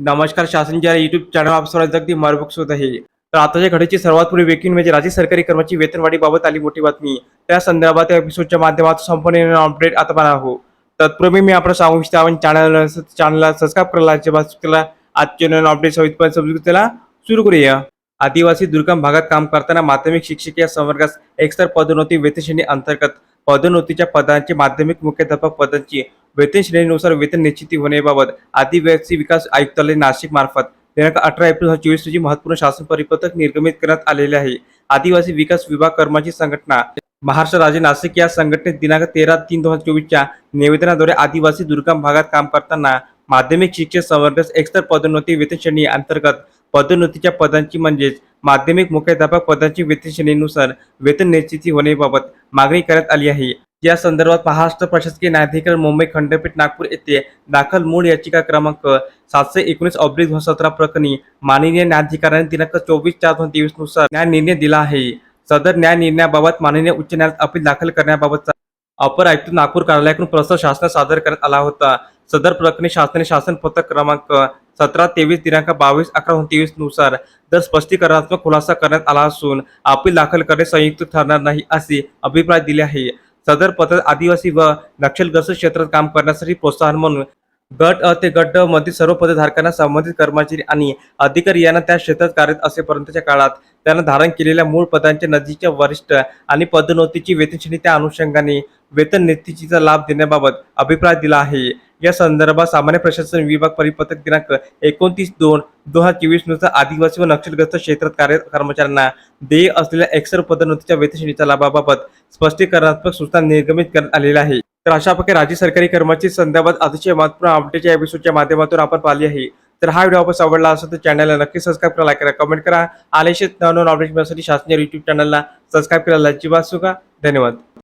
नमस्कार शासनच्या YouTube channel आप अगदी मार्बुक होत आहे. तर आताच्या घडीची सर्वात पुढे वेकिंग म्हणजे राज्य सरकारी कर्मचारी वेतनवाढीबाबत आली मोठी बातमी. त्या संदर्भात या एपिसोडच्या माध्यमातून संपूर्ण अपडेट आता पाहणार आहो तत्पूर्वी मी आपण सांगू इच्छितो आपण चॅनल चॅनलला सबस्क्राईब करायला अजिबात केला आजच्या नवीन अपडेट सविस्तर समजून त्याला सुरू करूया. आदिवासी दुर्गम भागात काम करताना माध्यमिक शिक्षक या संवर्गास एकतर पदोन्नती वेतनश्रेणी अंतर्गत. पदोन्नतीच्या पदांची माध्यमिक मुख्याध्यापक पदांची वेतन श्रेणीनुसार वेतन निश्चिती होण्याबाबत आदिवासी विकास आयुक्तालय नाशिक मार्फत दिनांक अठरा एप्रिल दोन हजार चोवीस रोजी महत्त्वपूर्ण शासन परिपत्रक निर्गमित करण्यात आलेले आहे. आदिवासी विकास विभाग कर्मचारी संघटना महाराष्ट्र राज्य नाशिक या संघटनेत दिनांक तेरा तीन दोन हजार चोवीसच्या निवेदनाद्वारे आदिवासी दुर्गम भागात काम करताना माध्यमिक शिक्षक संवर्गास एकतर पदोन्नती वेतन श्रेणी अंतर्गत पदोन्नतीच्या पदांची म्हणजेच माध्यमिक मुख्याध्यापक पदांची वेतन श्रेणीनुसार वेतन निश्चिती होण्याबाबत मागणी करण्यात आली आहे. या संदर्भात महाराष्ट्र प्रशासकीय न्यायाधिकरण मुंबई खंडपीठ नागपूर येथे दाखल मूळ याचिका क्रमांक सातशे एकोणीस ऑब्लिक दोन सतरा प्रकरणी माननीय न्यायाधिकरणाने दिनांक चोवीस चार दोन तेवीसनुसार न्याय निर्णय दिला आहे. सदर न्याय निर्णयाबाबत माननीय उच्च न्यायालयात अपील दाखल करण्याबाबतचा अपर आयुक्त नागपूर कार्यालयाकडून प्रस्ताव शासनास सादर करण्यात आला होता. सदर प्रकरणी शासनाने शासन पथक क्रमांक सतरा तेवीस दिनांक बावीस अकरा तेवीसनुसार दर स्पष्टीकरणात्मक खुलासा करण्यात आला असून अपील दाखल करणे संयुक्त ठरणार नाही असे अभिप्राय दिले आहे. सदर पत्र आदिवासी व नक्षलग्रस्त क्षेत्रात काम करण्यासाठी प्रोत्साहन म्हणून गट अ ते गट मधील सर्व पदधारकांना संबंधित कर्मचारी आणि अधिकारी यांना त्या क्षेत्रात कार्यरत असेपर्यंतच्या काळात त्यांना धारण केलेल्या मूळ पदांच्या नजीकच्या वरिष्ठ आणि पदोन्नतीची वेतनश्रेणी त्या अनुषंगाने वेतन निश्चितीचा लाभ देण्याबाबत अभिप्राय दिला आहे. या संदर्भात सामान्य प्रशासन विभाग परिपत्रक दिनांक एकोणतीस दोन दोन हजार चोवीसनुसार आदिवासी व नक्षलग्रस्त क्षेत्रात कार्य कर्मचाऱ्यांना देय असलेल्या एक्सर पदोन्नतीच्या वेतनश्रेणीच्या लाभाबाबत स्पष्टीकरणात्मक सूचना निर्गमित करण्यात आलेल्या आहे. तर अशा प्रकारे राज्य सरकारी कर्मचारी संदर्भात अतिशय महत्त्वपूर्ण अपडेटच्या एपिसोडच्या माध्यमातून आपण पाहिली आहे. तर हा व्हिडिओ आपण आवडला असेल तर चॅनलला नक्की सबस्क्राईब करा लाईक करा कमेंट करा. आलेशेत नवनवन अपडेट मिळण्यासाठी शासनीय युट्यूब चॅनलला सबस्क्राईब करायला अजिबात सुका धन्यवाद.